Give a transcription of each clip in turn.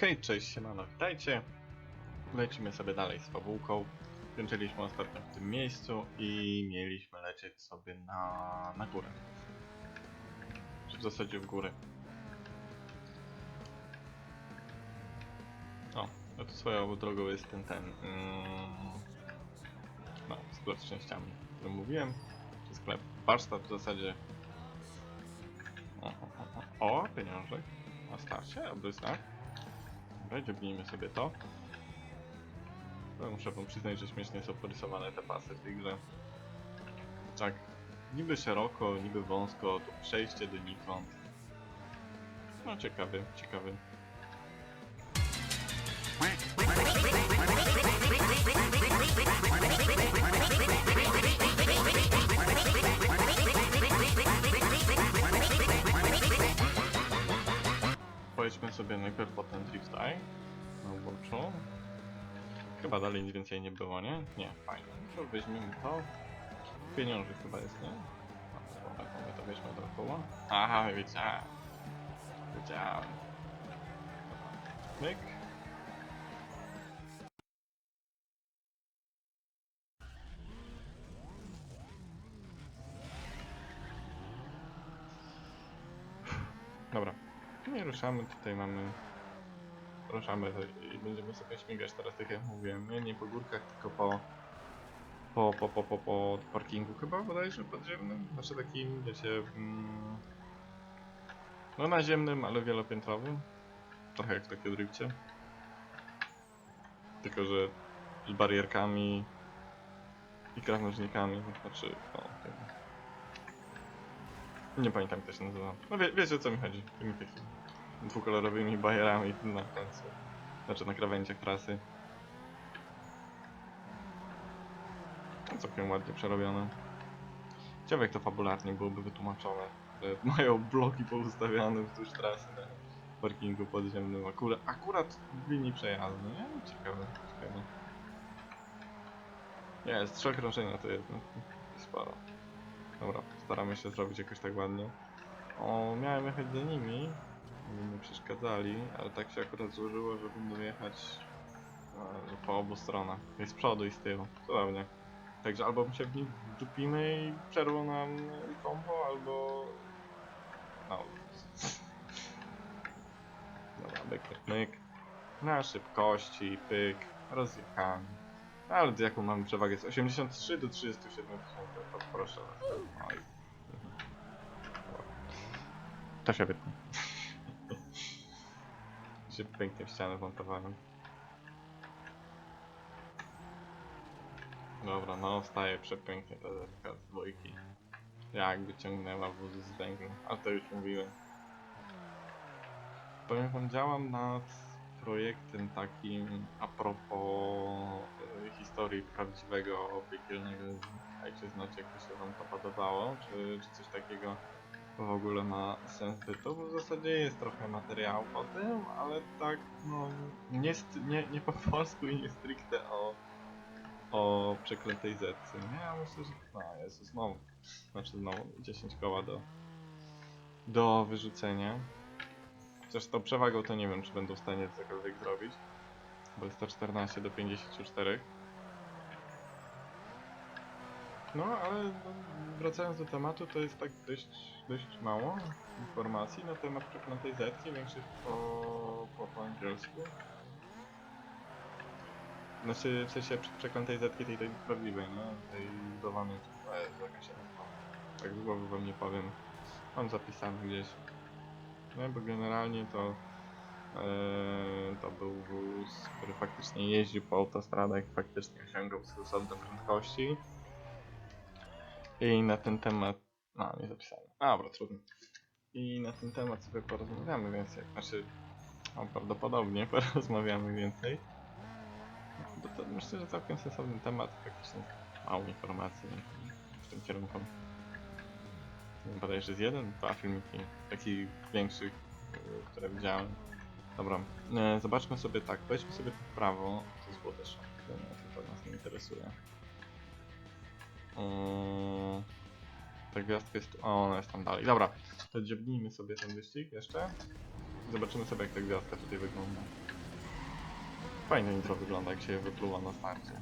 Hej, cześć, siemano, witajcie. Lecimy sobie dalej z fabułką. Kończyliśmy ostatnio w tym miejscu i mieliśmy lecieć sobie na, na górę. Czy w zasadzie w górę. O, no to swoją drogą jest ten, ten... Mm, no, sklep z częściami, o którym mówiłem. Czy sklep, warsztat w zasadzie. O, o, o, o pieniążek. Na starcie, dobry znak. Dobra, dziobnijmy sobie to. No, muszę wam przyznać, że śmiesznie są porysowane te pasy w tej grze. Tak, niby szeroko, niby wąsko, to przejście donikąd. No ciekawy, ciekawy. Pojedźmy sobie najpierw po ten drift eye uboczu. Chyba dalej nic więcej nie było, nie? Nie, fajnie. To weźmiemy to. Pieniądze chyba jest, nie? To my to weźmy dookoła. Aha, wiedziałem. Wiedziałem. Myk. Dobra. No i ruszamy, tutaj mamy... Ruszamy i będziemy sobie śmigać teraz, tak jak mówiłem, nie, nie po górkach, tylko po... Po, po, po, po, po parkingu chyba bodajże podziemnym, znaczy takim, wiecie, mm, no naziemnym, ale wielopiętrowym. Trochę jak w takiej drifcie. Tylko, że z barierkami i krawężnikami, znaczy, o, tym. Nie pamiętam jak to się nazywa. No wie, wiecie o co mi chodzi. Tymi takimi dwukolorowymi bajerami na końcu. Znaczy na krawędziach trasy. No, Całkiem ładnie przerobione. Ciekawe jak to fabularnie byłoby wytłumaczone. Że mają bloki poustawiane wzdłuż trasy na parkingu podziemnym. Akurat, akurat w linii przejazdu, nie? Ciekawe, ciekawe. Jest, trzy okrążenia to jedno. Sporo. Dobra, staramy się zrobić jakoś tak ładnie. O, miałem jechać za nimi, żeby mi przeszkadzali, ale tak się akurat złożyło, że będę jechać e, po obu stronach. I z przodu i z tyłu. Cudownie. Także albo my się w nich dupimy i przerwą nam kombo, albo... No. Dobra, myk. Na szybkości, pyk, rozjechany. Ale jaką mamy przewagę? Z 83 do 37 tysięcy, to proszę. Oj. To się wytnie. się pięknie w ścianę wmontowałem. Dobra, no wstaje przepięknie ta zerka z dwójki. Jakby ciągnęła wóz z węglem, ale to już mówiłem. Powiem wam, działam nad projektem takim a propos historii prawdziwego piekielnego Dajcie znać jak to się wam to podobało, czy, czy coś takiego w ogóle ma sens bytu, bo w zasadzie jest trochę materiału o tym, ale tak no nie, nie, nie po polsku i nie stricte o, o przeklętej zetce, nie? Ja myślę, że no Jezus, znowu, znaczy znowu 10 koła do, do wyrzucenia. Chociaż tą przewagą to nie wiem, czy będą w stanie cokolwiek zrobić. Bo jest to 14 do 54. No, ale no, wracając do tematu, to jest tak dość, dość mało informacji na temat zetki, większych po, po, po angielsku. Znaczy, w sensie prze- przeklętej zetki tej, tej prawdziwej, no, tej budowanej, to jest jakaś. Tak z głowy wam nie powiem. Mam zapisane gdzieś. No bo generalnie to e, to był wóz, który faktycznie jeździł po autostradach, faktycznie osiągał stosowne prędkości. I na ten temat. No, nie zapisałem. A, dobra, trudno. I na ten temat sobie porozmawiamy więcej. Znaczy, no, prawdopodobnie porozmawiamy więcej. Bo to myślę, że całkiem sensowny temat, faktycznie mało informacji w tym kierunku. Bodajże z jeden, dwa filmiki takich większych, które widziałem. Dobra, e, zobaczmy sobie tak, weźmy sobie w prawo, to jest szafy, no, to nas nie interesuje. Yy, ta gwiazdka jest, o ona jest tam dalej. Dobra, to dziobnijmy sobie ten wyścig jeszcze. Zobaczymy sobie jak ta gwiazdka tutaj wygląda. Fajnie intro wygląda, jak się je wypluwa na starcie.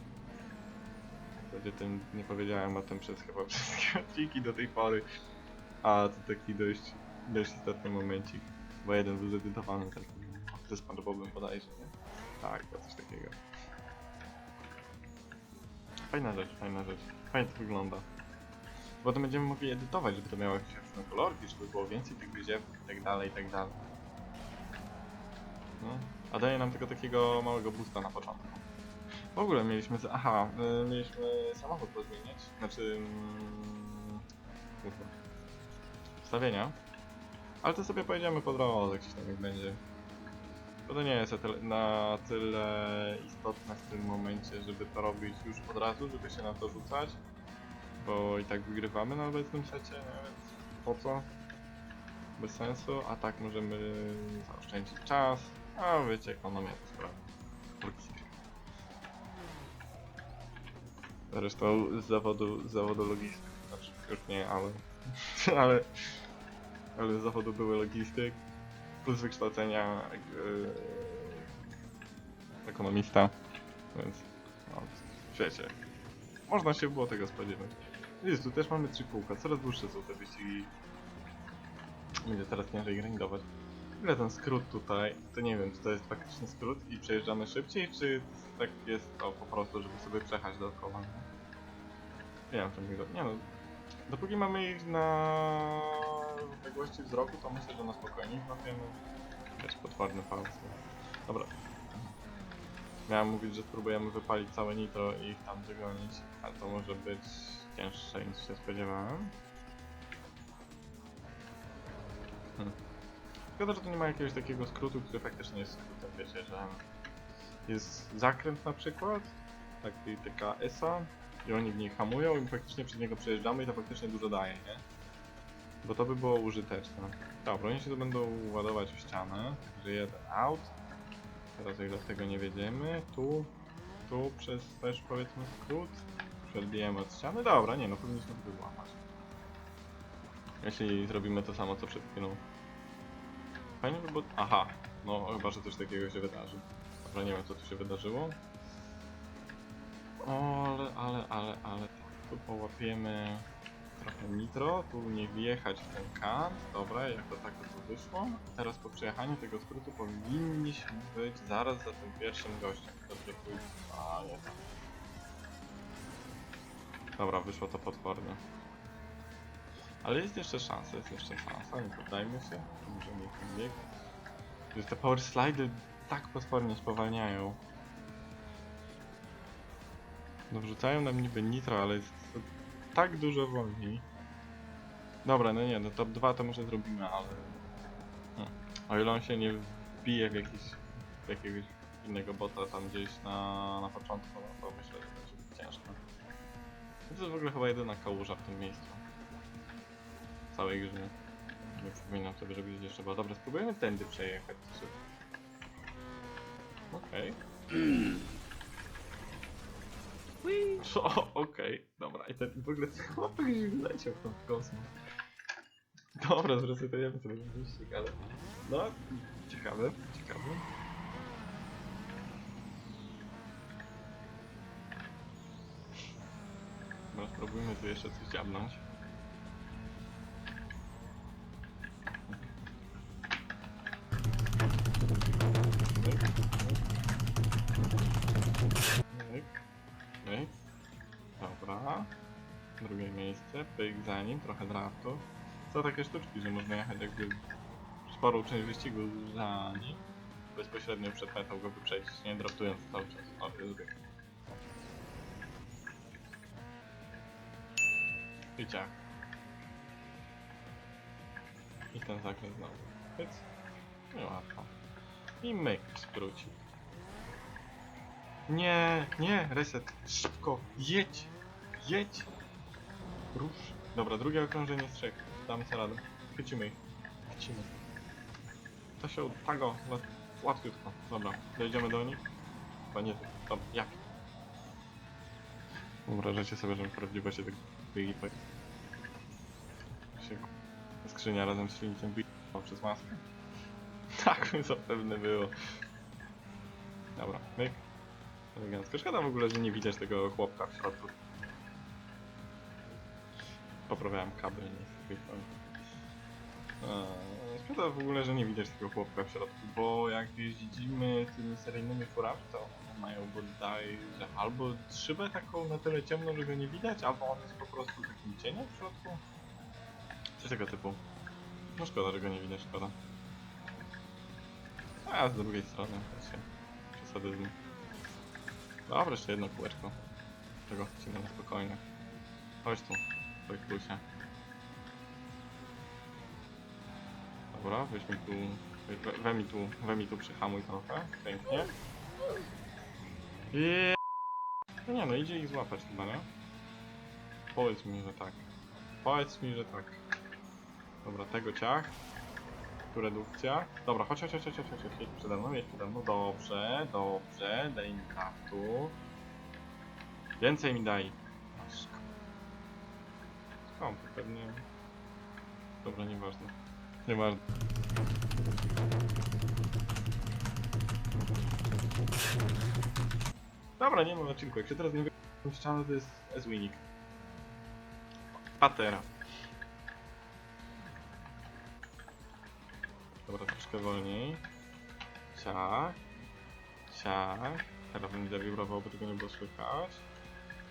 Wtedy tym nie powiedziałem o tym przez chyba wszystkie odcinki do tej pory. A to taki dość, dość istotny momencik. Bo jeden był zedytowany taki ze SpongeBobem bodajże, nie? Tak, to coś takiego. Fajna rzecz, fajna rzecz. Fajnie to wygląda. Potem będziemy mogli edytować, żeby to miało jakieś jasne kolorki, żeby było więcej tych wyziewów i tak dalej, i tak dalej. No. A daje nam tylko takiego małego boosta na początku. W ogóle mieliśmy... Aha, y, mieliśmy samochód pozmieniać. Znaczy... Mm. Wstawienia. Ale to sobie pojedziemy po drodze, gdzieś tam jak będzie. To nie jest na tyle, na tyle istotne w tym momencie, żeby to robić już od razu, żeby się na to rzucać. Bo i tak wygrywamy na obecnym secie, nie? więc po co? Bez sensu, a tak możemy zaoszczędzić czas, a wiecie, ekonomia to sprawa. Zresztą z zawodu, z zawodu logistyk, znaczy już nie, ale, ale, ale z zawodu były logistyk, plus wykształcenia yy, ekonomista, więc no, wiecie, można się było tego spodziewać. Jest, tu też mamy trzy kółka, coraz dłuższe są te wyścigi. Będzie teraz ciężej grindować. Ile ten skrót tutaj, to nie wiem, czy to jest faktyczny skrót i przejeżdżamy szybciej, czy tak jest to po prostu, żeby sobie przejechać dookoła, nie? Wiem, go... nie no. Dopóki mamy ich na odległości wzroku, to myślę, że na spokojnie ich łapiemy. Też potworny fałs. Dobra. Miałem mówić, że spróbujemy wypalić całe nitro i ich tam dogonić, ale to może być cięższe niż się spodziewałem. Hmm. Że tu nie ma jakiegoś takiego skrótu, który faktycznie jest skrótem, wiecie, że jest zakręt na przykład, taki, taka ESA i oni w niej hamują i faktycznie przez niego przejeżdżamy i to faktycznie dużo daje, nie? Bo to by było użyteczne. Dobra, oni się tu będą ładować w ścianę, także jeden out. Teraz o ile tego nie wiedziemy, tu, tu przez też powiedzmy skrót, przebijemy od ściany, dobra, nie no, powinniśmy to wyłamać. Jeśli zrobimy to samo co przed chwilą. Fajnie by było... Aha, no chyba, że coś takiego się wydarzy. Dobra, nie wiem co tu się wydarzyło. Ale, ale, ale, ale... Tu połapiemy trochę nitro, tu nie wjechać w ten kant. Dobra, jak to tak to wyszło. Teraz po przejechaniu tego skrótu powinniśmy być zaraz za tym pierwszym gościem. Dobrze pójdzie. A, nie tak. Dobra, wyszło to potwornie. Ale jest jeszcze szansa, jest jeszcze szansa, nie poddajmy się. Możemy ich bieg. Że te power slidy tak potwornie spowalniają. No wrzucają nam niby nitro, ale jest tak dużo wolniej. Dobra, no nie, no top 2 to może zrobimy, ale... Hmm. O ile on się nie wbije w jakiś... w jakiegoś innego bota tam gdzieś na, na początku, no to myślę, że będzie ciężko. To jest w ogóle chyba jedyna kałuża w tym miejscu. W całej grze. Nie przypominam sobie, żeby gdzieś jeszcze była. Dobra, spróbujemy tędy przejechać. Czy... Co? Okej, dobra. I ten w ogóle chłopak już leciał tam w kosmos. Dobra, zresetujemy sobie ten wyścig, ale... No, ciekawe, ciekawe. No, spróbujmy tu jeszcze coś dziabnąć. Pyk za nim, trochę draftu. Co takie sztuczki, że można jechać jakby sporą część wyścigu za nim. Bezpośrednio przed metą go wyprzedzić, nie draftując cały czas. O, jest bieg. I ten zakręt znowu. Hyc. I łatwo. I myk skróci. Nie, nie, reset. Szybko, jedź, jedź. Dobra, drugie okrążenie z trzech. Damy sobie radę. Chwycimy ich. Chwycimy. To się tak o, łat- łatwiutko. Dobra, dojdziemy do nich. Chyba nie, dobra, jak? Wyobrażacie sobie, że w prawdziwości tak wyjipać. Się skrzynia razem z silnikiem wyjipał przez maskę. Tak, zapewne było. Dobra, myk. Elegancko. Szkoda w ogóle, że nie widać tego chłopka w środku. Poprawiałem kabel, nie. Eee, Szkoda w ogóle, że nie widać tego chłopka w środku, bo jak jeździmy tymi seryjnymi furami, to one mają bodajże albo szybę taką na tyle ciemną, że go nie widać, albo on jest po prostu takim cieniem w środku. Coś tego typu. No szkoda, że go nie widać, szkoda. A z drugiej strony, właśnie, przesadyzm. Dobra, jeszcze jedno kółeczko. Tego chcemy na spokojnie. Chodź tu, plusie. Dobra, weź mi tu, we, mi tu, we mi tu przyhamuj trochę, pięknie. No nie no, idzie ich złapać chyba, nie? Powiedz mi, że tak. Powiedz mi, że tak. Dobra, tego ciach. Tu redukcja. Dobra, chodź, chodź, chodź, chodź, chodź, chodź, przede mną, jedź przede mną. Dobrze, dobrze, daj mi kartu. Więcej mi daj. Skąd? To pewnie... Dobra, nieważne. Nieważne. Dobra, nie ma odcinku. Jak się teraz nie ścianę to jest S-Winning. Patera. Dobra, troszkę wolniej. Ciach. Ciach. Teraz będę wibrował, bo tego nie było słychać.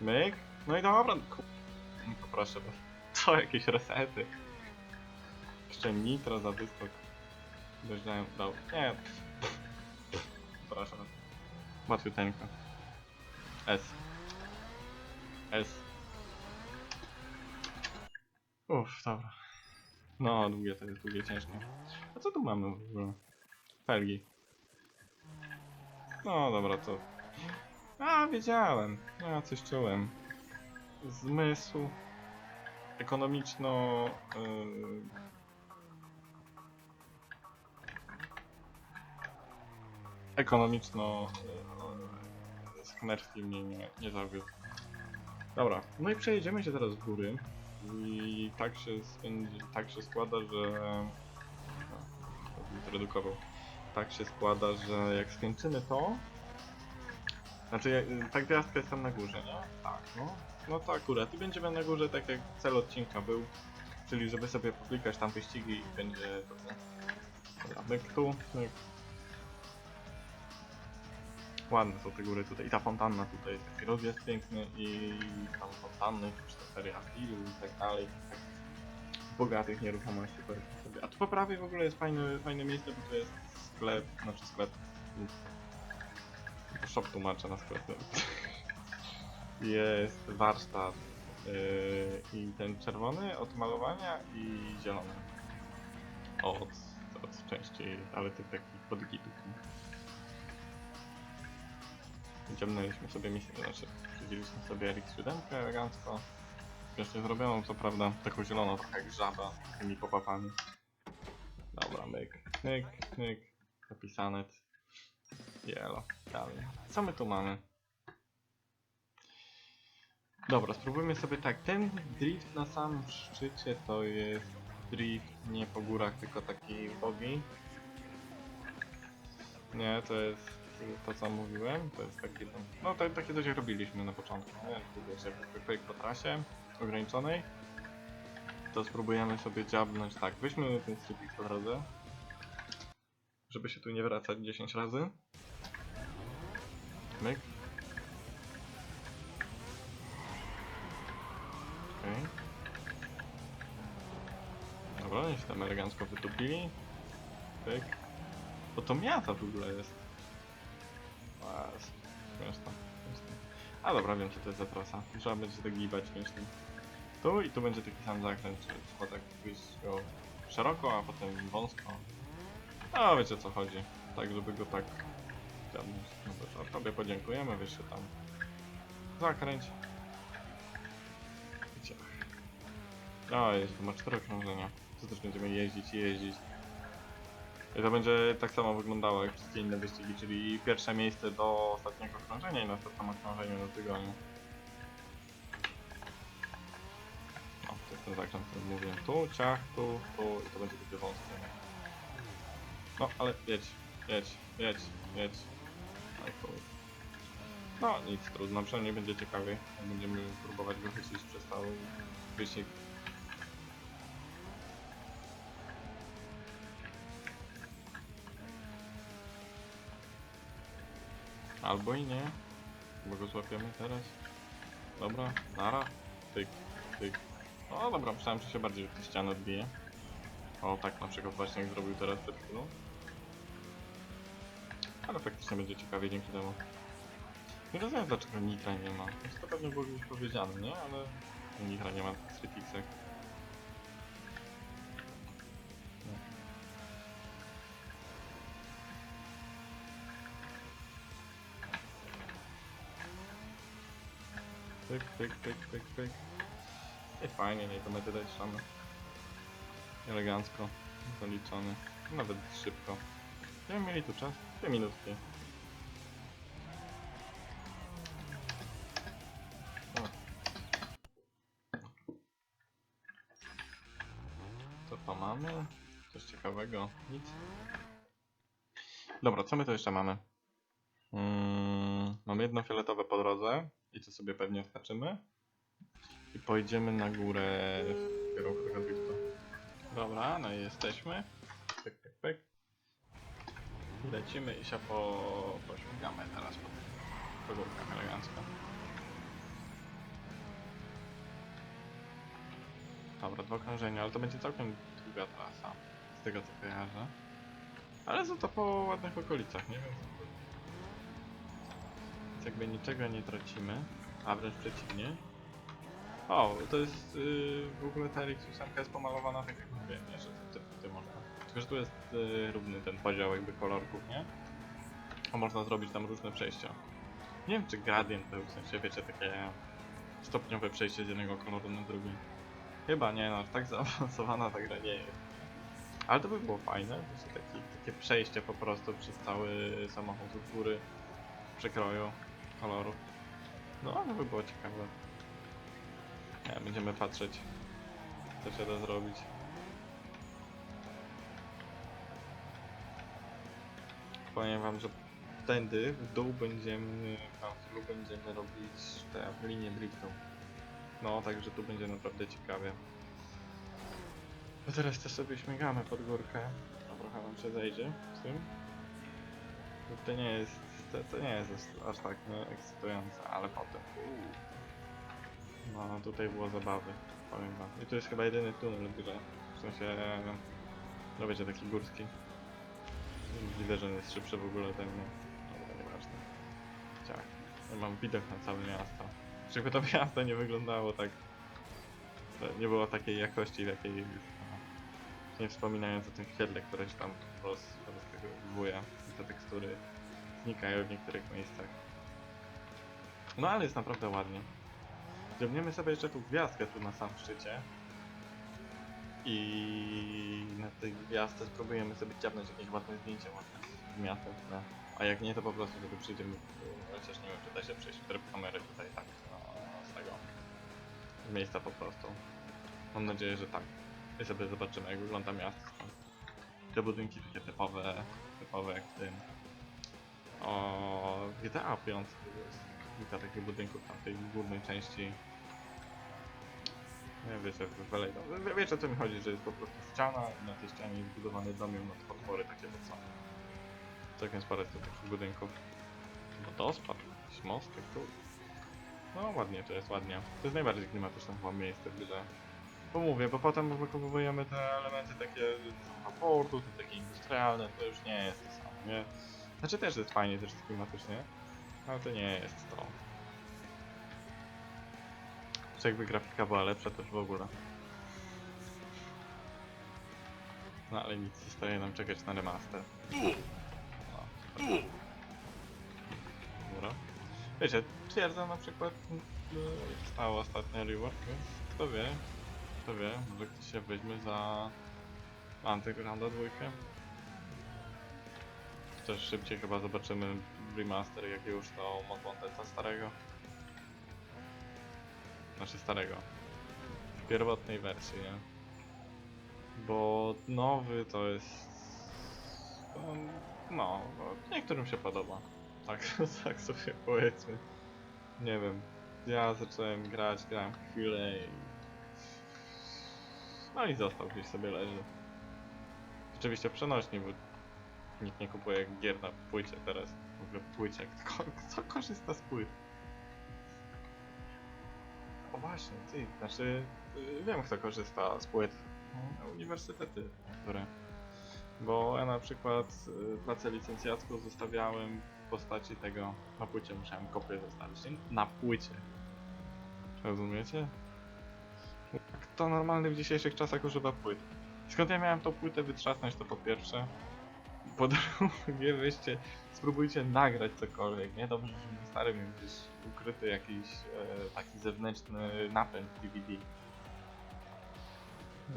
Myk. No i dobra. ku- Tylko to jakieś resety. Jeszcze nitro za wystok. Dojeżdżają, dał. Nie. Proszę. Łatwiuteńko. S. S. Uff, dobra. No, długie to jest, długie, ciężkie. A co tu mamy w ogóle? Felgi. No dobra, to... A, wiedziałem. Ja coś czułem. Zmysł. Ekonomiczno... Yy... Ekonomiczno... Yy... Sknerski mnie nie, nie zawiódł. Dobra, no i przejedziemy się teraz w góry. I tak się, tak się składa, że... No, zredukował. Tak się składa, że jak skończymy to... Znaczy, jak- ta gwiazdka jest tam na górze, nie? No. No to akurat. I będziemy na górze tak jak cel odcinka był. Czyli żeby sobie poklikać tam wyścigi i będzie to co. Dobra, myk tu, myk. Ładne są te góry tutaj. I ta fontanna tutaj jest taki rozjazd piękny i tam fontanny, cztery afilu i tak dalej. Tak bogatych nieruchomości sobie. A tu po prawej w ogóle jest fajne, fajne miejsce, bo tu jest sklep, znaczy sklep. To shop tłumaczę na sklep. Jest warsztat yy, i ten czerwony od malowania i zielony od, od części, ale tych takich podgitów. Ciemnęliśmy sobie misję, znaczy przydzieliśmy sobie RX-7 elegancko. Jeszcze zrobioną, co prawda, taką zieloną, trochę jak żaba, z tymi pop-upami. Dobra, myk, myk, myk, zapisane. Jelo, dalej. Co my tu mamy? Dobra, spróbujmy sobie tak. Ten drift na samym szczycie to jest drift nie po górach, tylko taki bogi. Nie, to jest to co mówiłem, to jest taki tam, no to, takie coś robiliśmy na początku, nie? Tu jak pyk po trasie ograniczonej, to spróbujemy sobie dziabnąć tak, weźmy ten stripik po drodze, żeby się tu nie wracać 10 razy. Myk. Oni się tam elegancko wytopili. Pyk. Bo to miata w ogóle jest. Jest śmieszne. A dobra, wiem co to jest za trasa. Trzeba będzie tak gibać śmiesznie. Tu i tu będzie taki sam zakręt, czyli trzeba tak go szeroko, a potem wąsko. A wiecie o co chodzi. Tak, żeby go tak... No dobrze, a tobie podziękujemy, wiesz się tam zakręć. Ciach. O, jest, ma cztery okrążenia. To też będziemy jeździć i jeździć. I to będzie tak samo wyglądało jak wszystkie inne wyścigi, czyli pierwsze miejsce do ostatniego okrążenia i na ostatnim okrążeniu do tygodnia. O, to jest ten zakręt, który. Tu, ciach, tu, tu i to będzie takie wąskie. No, ale jedź, jedź, jedź, jedź. Chuj. No nic, trudno, przynajmniej będzie ciekawiej. jak Będziemy próbować wychycić przez cały wyścig. Albo i nie, bo go złapiemy teraz. Dobra, nara, tyk, tyk. O dobra, myślałem, że się bardziej w ścianę odbije. O, tak na przykład właśnie jak zrobił teraz przed chwilą. Ale faktycznie będzie ciekawie dzięki temu. Nie rozumiem dlaczego Nitra nie ma. To pewnie było już powiedziane, nie? Ale Nitra nie ma w Streetixach. Pyk, pyk, pyk, pyk, pyk. I fajnie, nie to mety dajszamy. Elegancko, zaliczony. Nawet szybko. Nie mieli tu czas? Dwie minutki. Co to mamy? Coś ciekawego? Nic. Dobra, co my tu jeszcze mamy? Mm, mamy jedno fioletowe po drodze i to sobie pewnie skaczymy. I pojedziemy na górę w kierunku driftu. Dobra, no i jesteśmy. Pyk, pyk, pyk. Lecimy i się po... pośmigamy teraz po, po górkach. Dobra, dwa okrążenia, ale to będzie całkiem długa trasa. Z tego co kojarzę. Ale za to po ładnych okolicach, nie wiem. Jakby niczego nie tracimy, a wręcz przeciwnie. O, to jest yy, w ogóle ta RX 8 jest pomalowana tak jak mówię, nie? Że te można. Tylko, że tu jest yy, równy ten podział jakby kolorków, nie? A można zrobić tam różne przejścia. Nie wiem czy gradient był, w sensie wiecie, takie stopniowe przejście z jednego koloru na drugi. Chyba nie, no tak zaawansowana ta gra nie jest. Ale to by było fajne, wiecie, taki, takie przejście po prostu przez cały samochód z góry przekroju kolorów. No, to by było ciekawe. Będziemy patrzeć, co się da zrobić. Powiem wam, że tędy w dół będziemy, tam w dół będziemy robić te linie driftu. No, także tu będzie naprawdę ciekawie. No teraz też sobie śmigamy pod górkę. No, trochę nam się zejdzie z tym. To nie jest, to, to nie jest aż, tak no, ekscytujące, ale potem. Uuu. No, tutaj było zabawy, powiem wam. I to jest chyba jedyny tunel w grze. W sensie, no wiecie, taki górski. Widzę, że on jest szybszy w ogóle ten, no. Dobra, nieważne. Ciach. Ja mam widok na całe miasto. Żeby to miasto nie wyglądało tak... Nie było takiej jakości, no, Nie wspominając o tym świetle, które się tam roz, roztegowuje. I te tekstury znikają w niektórych miejscach. No ale jest naprawdę ładnie. Zrobimy sobie jeszcze tu gwiazdkę tu na sam szczycie. I na tej gwiazdce spróbujemy sobie ciapnąć jakieś ładne zdjęcie ładne z miastem. No. A jak nie, to po prostu sobie przyjdziemy, chociaż nie wiem, czy da się przejść tryb kamery tutaj tak, no, z tego, z miejsca po prostu. Mam nadzieję, że tak. I sobie zobaczymy, jak wygląda miasto. Te budynki takie typowe, typowe jak w tym. O GTA 5 jest kilka takich budynków tam tej górnej części. Nie wiecie, w Velejdo. Wie, wiecie o co mi chodzi, że jest po prostu ściana i na tej ścianie jest budowany domiar na potwory takie to są. Całkiem sporo jest takich budynków. Wodospad, jakiś mostek tu. No ładnie to jest, ładnie. To jest najbardziej klimatyczne chyba miejsce w grze. Bo mówię, bo potem wykorzystujemy te elementy takie z raportu, te takie industrialne, to już nie jest to samo, nie? Znaczy też jest fajnie, też jest klimatycznie, ale to nie jest to. Czy jakby grafika była lepsza, już w ogóle. No ale nic, zostaje nam czekać na remaster. No. Dobra. Wiecie, twierdzę na przykład, stało ostatnio rework, więc kto wie, kto wie, może ktoś się weźmie za Undergrounda dwójkę. Też szybciej chyba zobaczymy remaster jakiegoś to Montmonteca starego. Znaczy starego. W pierwotnej wersji, nie? Bo nowy to jest... No, no, niektórym się podoba. Tak. tak sobie powiedzmy. Nie wiem. Ja zacząłem grać, grałem chwilę i... No i został gdzieś sobie leży. Oczywiście przenośni, bo nikt nie kupuje gier na płycie teraz. W ogóle płycie. Kto, kto korzysta z płyt? O właśnie, ty, znaczy y, wiem kto korzysta z płyt. No, Uniwersytety, które. Bo ja na przykład y, pracę licencjacką zostawiałem w postaci tego na płycie, musiałem kopię zostawić. nie? Na płycie. Rozumiecie? Kto normalny w dzisiejszych czasach używa płyt? Skąd ja miałem tą płytę wytrzasnąć, to po pierwsze. Po drugie, weźcie, spróbujcie nagrać cokolwiek, nie? Dobrze, że stary miał gdzieś ukryty jakiś e, taki zewnętrzny napęd DVD.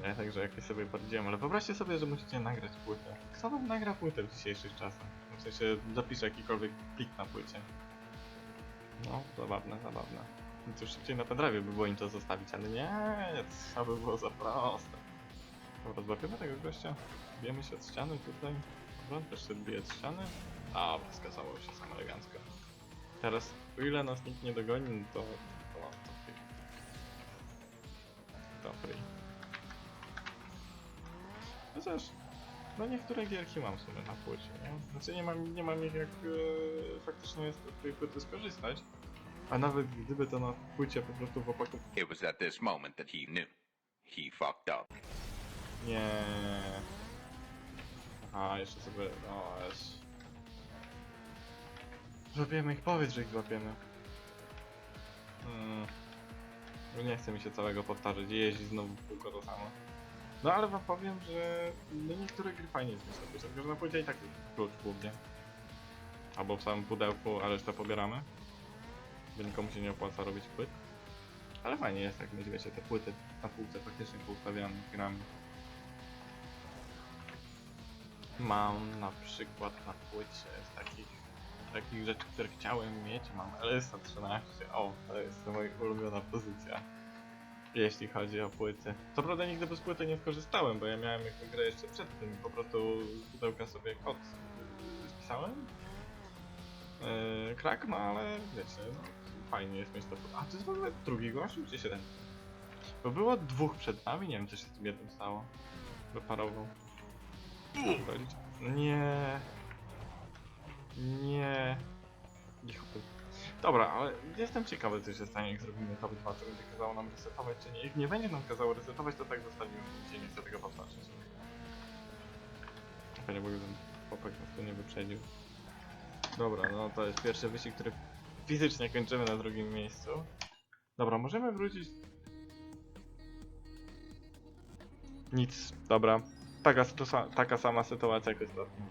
Nie, także jakoś sobie poradziłem, ale wyobraźcie sobie, że musicie nagrać płytę. Kto wam nagra płytę w dzisiejszych czasach? W sensie zapisze jakikolwiek plik na płycie. No, zabawne, zabawne. Nieco szybciej na pendrive by było im to zostawić, ale nie, to by było za proste. Dobra, tego gościa. Bijemy się od ściany tutaj. Dobra, też się bije ściany. A, skazało się sam elegancko. Teraz, o ile nas nikt nie dogoni, no to... to, to free. To free. Chociaż, no niektóre gierki mam w sumie na płycie, nie? Znaczy nie mam, nie mam ich jak e, faktycznie z tej płyty skorzystać. A nawet gdyby to na płycie po prostu w opaku... It was at this moment that he knew. He fucked up. Nie. Aha, jeszcze sobie... O, jest. Złapiemy ich, powiedz, że ich złapiemy. Hmm. No Nie chce mi się całego powtarzać, jeździ znowu w kółko to samo. No ale wam powiem, że no niektóre gry fajnie jest myśleć, tylko że na i tak klucz głównie. Albo w samym pudełku, a resztę pobieramy. Bo nikomu się nie opłaca robić płyt. Ale fajnie jest, jak mieć, wiecie, te płyty na półce faktycznie poustawiane grami. Mam na przykład na płycie z takich, takich rzeczy, które chciałem mieć, mam LSA 13. O, to jest moja ulubiona pozycja. Jeśli chodzi o płyty. Co prawda nigdy bez płyty nie skorzystałem, bo ja miałem jakąś grę jeszcze przed tym. Po prostu z pudełka sobie kod spisałem. Yy, krak, no ale wiecie, no, fajnie jest mieć to. A to jest w ogóle drugi gościu, czy się ten? Bo było dwóch przed nami, nie wiem co się z tym jednym stało. Wyparował. Nie. Nie. Dobra, ale jestem ciekawy co się stanie jak zrobimy top 2, czy będzie kazało nam resetować, czy nie. Jak nie będzie nam kazało resetować, to tak zostawimy, się nie chcę tego powtarzać. Fajnie, bo ten chłopak nas tu nie wyprzedził. Dobra, no to jest pierwszy wyścig, który fizycznie kończymy na drugim miejscu. Dobra, możemy wrócić... Nic, dobra. Taka, taka sama sytuacja jak ostatnio.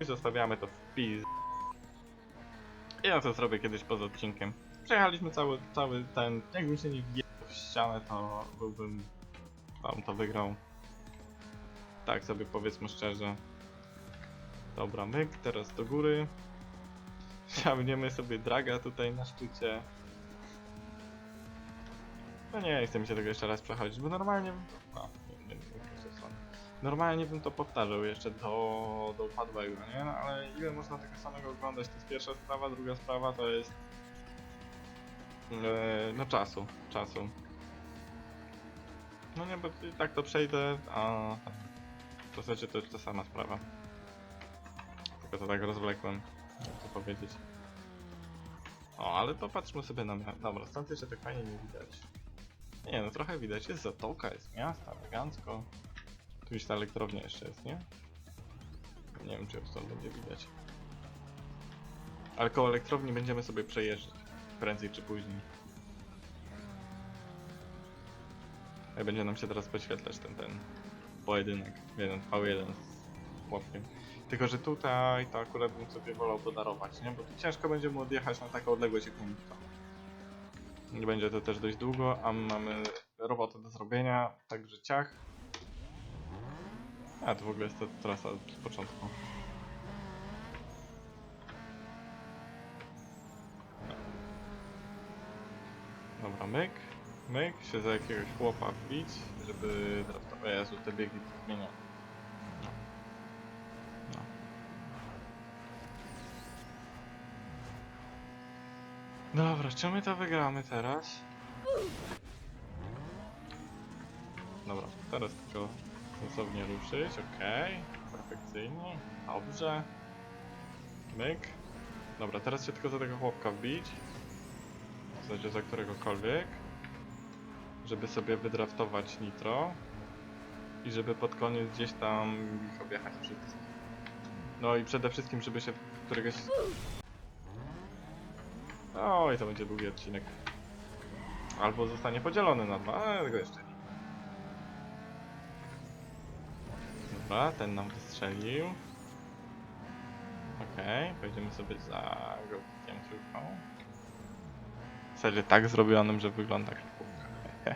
Zostawiamy to w pis... Ja to zrobię kiedyś poza odcinkiem. Przejechaliśmy cały, cały ten... Jakbym się nie wjechał w ścianę, to byłbym... Tam to wygrał. Tak sobie powiedzmy szczerze. Dobra, myk, teraz do góry. Ciągniemy sobie draga tutaj na szczycie. No nie, chcę mi się tego jeszcze raz przechodzić, bo normalnie... No, Normalnie bym to powtarzał jeszcze do, do upadłego, nie? No, ale ile można tego samego oglądać, to jest pierwsza sprawa, druga sprawa to jest... E, no czasu, czasu. No nie, bo tak to przejdę, a w zasadzie to jest ta sama sprawa. Tylko to tak rozwlekłem, jak to powiedzieć. O, ale popatrzmy sobie na miasto. Dobra, stąd jeszcze tak fajnie nie widać. Nie no, trochę widać. Jest zatoka, jest miasto, elegancko. Gdzieś ta elektrownia jeszcze jest, nie? Nie wiem, czy ją stąd będzie widać. Ale koło elektrowni będziemy sobie przejeżdżać. Prędzej czy później. I będzie nam się teraz podświetlać ten, ten pojedynek. 1v1 z chłopkiem. Tylko, że tutaj to akurat bym sobie wolał podarować, nie? Bo tu ciężko będzie mu odjechać na taką odległość jak to. Nie będzie to też dość długo, a my mamy robotę do zrobienia, także ciach. A, to w ogóle jest ta trasa z początku. Dobra, myk. Myk, się za jakiegoś chłopa wbić, żeby. O Jezu, te biegi to zmienia. No. No. Dobra, czy my to wygramy teraz? Dobra, teraz tylko sensownie ruszyć, okej. Perfekcyjnie, dobrze. Myk. Dobra, teraz się tylko za tego chłopka wbić. W zasadzie za któregokolwiek. Żeby sobie wydraftować nitro. I żeby pod koniec gdzieś tam ich objechać wszystkich. No i przede wszystkim, żeby się któregoś... Oj, to będzie długi odcinek. Albo zostanie podzielony na dwa, ale tego jeszcze nie. Dobra, ten nam wystrzelił. Okej, pojedziemy sobie za gołkiem tylko. W zasadzie tak zrobionym, że wygląda jak kubka.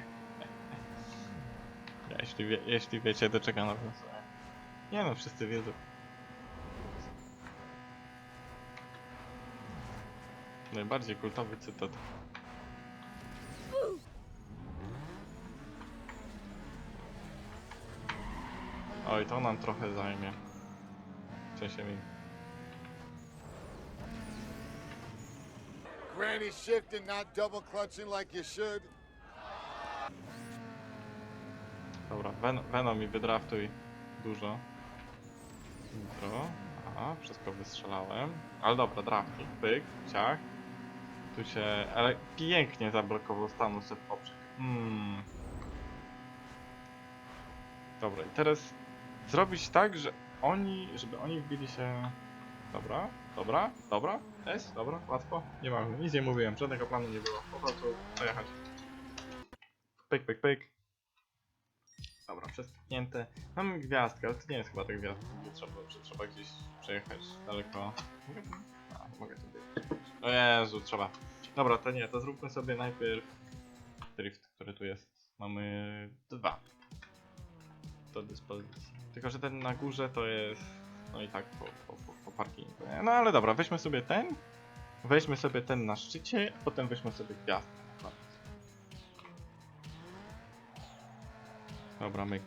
jeśli, wie, jeśli wiecie do czego nawiązuję. Nie no, wszyscy wiedzą. Najbardziej kultowy cytat. Oj, to nam trochę zajmie. W sensie mi. Granny shifting, not double clutching like you should. Dobra, Ven Venom mi wydraftuj dużo. Nitro. Aha, wszystko wystrzelałem. Ale dobra, drafting, pyk, ciach. Tu się... Ale pięknie zablokował stanu sobie w poprzek. Hmm. Dobra, i teraz zrobić tak, że oni, żeby oni wbili się... Dobra, dobra, dobra, jest, dobra, łatwo. Nie mam, nic nie mówiłem, żadnego planu nie było. Po prostu pojechać. Pyk, pyk, pyk. Dobra, przestuknięte. Mamy gwiazdkę, ale to nie jest chyba ta gwiazdka, że trzeba, że trzeba gdzieś przejechać daleko. A, nie mogę sobie. O Jezu, trzeba. Dobra, to nie, to zróbmy sobie najpierw drift, który tu jest. Mamy dwa do dyspozycji. Tylko, że ten na górze to jest no i tak po, po, po, po parkingu. nie? No ale dobra, weźmy sobie ten. Weźmy sobie ten na szczycie, a potem weźmy sobie na koniec. Dobra, myk.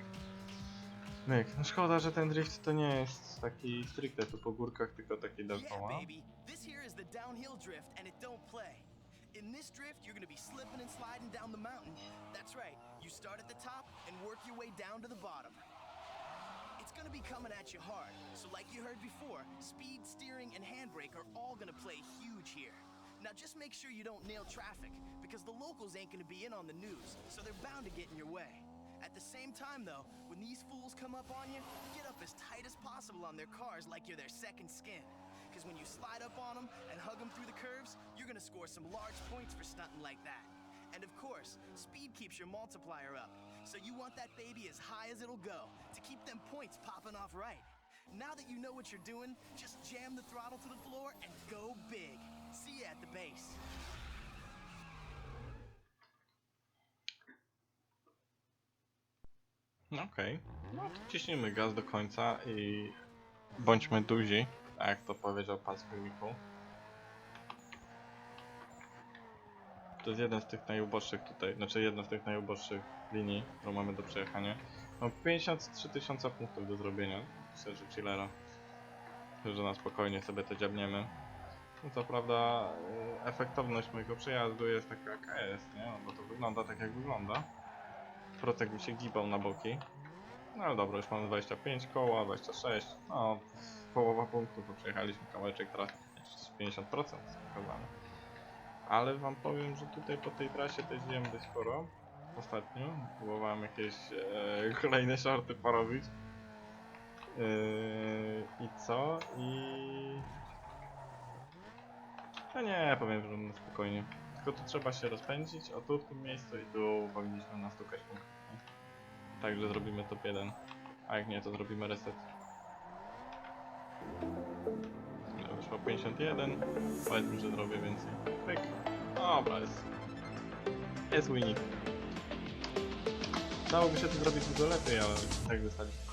Myk. No szkoda, że ten drift to nie jest taki stricte tu po górkach, tylko taki Yeah, dookoła. baby. This here is the downhill drift, and it don't play. In this drift, you're gonna be slipping and sliding down the mountain. That's right. You start at the top and work your way down to the bottom. It's gonna be coming at you hard. So, like you heard before, speed, steering, and handbrake are all gonna play huge here. Now, just make sure you don't nail traffic, because the locals ain't gonna be in on the news, so they're bound to get in your way. At the same time, though, when these fools come up on you, get up as tight as possible on their cars like you're their second skin. Because when you slide up on them and hug them through the curves, you're gonna score some large points for stunting like that. And of course, speed keeps your multiplier up. So you want that baby as high as it'll go to keep them points popping off right. Now that you know what you're doing, just jam the throttle to the floor and go big. See you at the base. No okej. No to ciśnijmy gaz do końca i bądźmy duzi, tak jak to powiedział pan z filmiku. To jest jeden z tych najuboższych tutaj, znaczy jedna z tych najuboższych linii, którą mamy do przejechania. Mam 53 tysiące punktów do zrobienia. Myślę, że chillera. Że na spokojnie sobie to dziabniemy. No co prawda y, efektowność mojego przejazdu jest taka jaka jest, nie? No bo to wygląda tak jak wygląda. Procek mi się gibał na boki. No ale dobra, już mamy 25 koła, 26. No, połowa punktów, bo przejechaliśmy kawałeczek teraz 50% pokazane. Ale wam powiem, że tutaj po tej trasie też jeździłem dość sporo. Ostatnio próbowałem jakieś e, kolejne shorty porobić. Yy, I co? I... No nie, powiem, że no spokojnie. Tylko tu trzeba się rozpędzić, o tu w tym miejscu i tu powinniśmy nastukać punkt. Także zrobimy top 1. A jak nie, to zrobimy reset. No, Wyszło 51. Powiedzmy, że zrobię więcej. Pyk. Dobra, jest. Jest winning. Dałoby się to zrobić dużo lepiej, ale tak wystarczy.